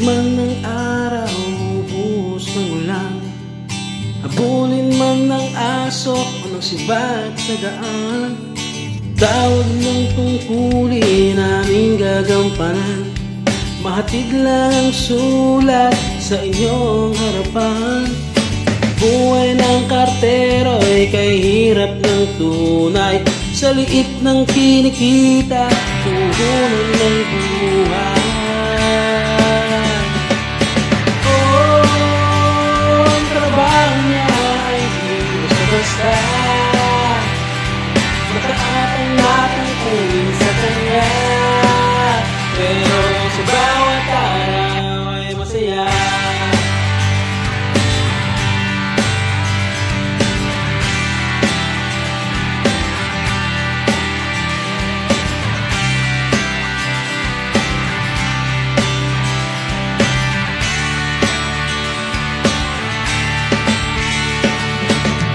man ng araw, buhos ng ulan Habulin man ng aso o ng sibat sa daan. Tawag ng tungkulin namin gagampanan. Mahatid lang ang sulat sa inyong harapan. Buhay ng kartero ay kay hirap ng tunay. Sa liit ng kinikita, tuhunan ng buhay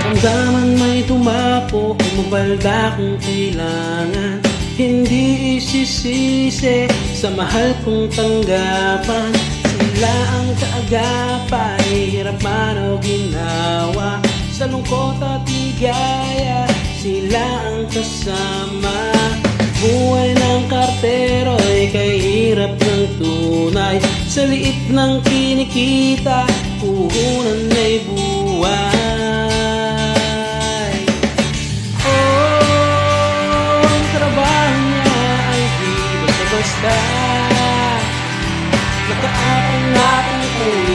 Ramdaman may tumapo o mabalda kung kailangan. Hindi isisisi sa mahal kong tanggapan. Sila ang kaagapay, hirap man o ginawa. Sa lungkot at ligaya, sila ang kasama. Buhay ng kartero ay kay hirap ng tunay. Sa liit ng kinikita, puhunan ay buhay Mataap ang ating puso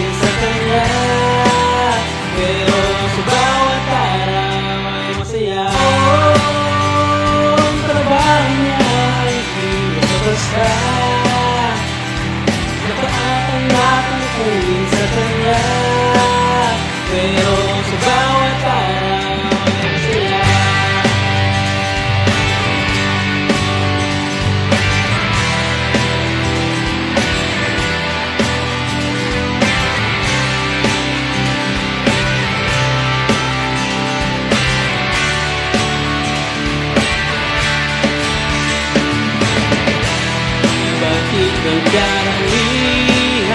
karamihan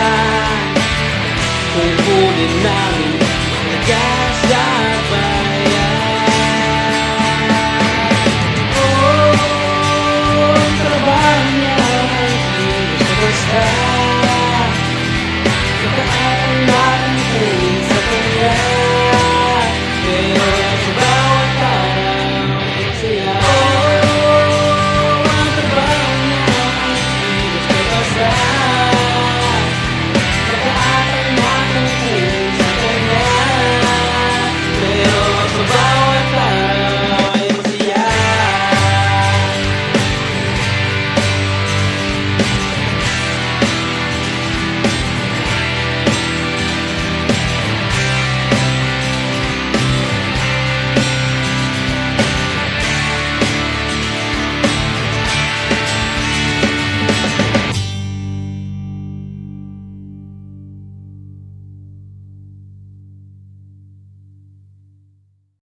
Kung kunin namin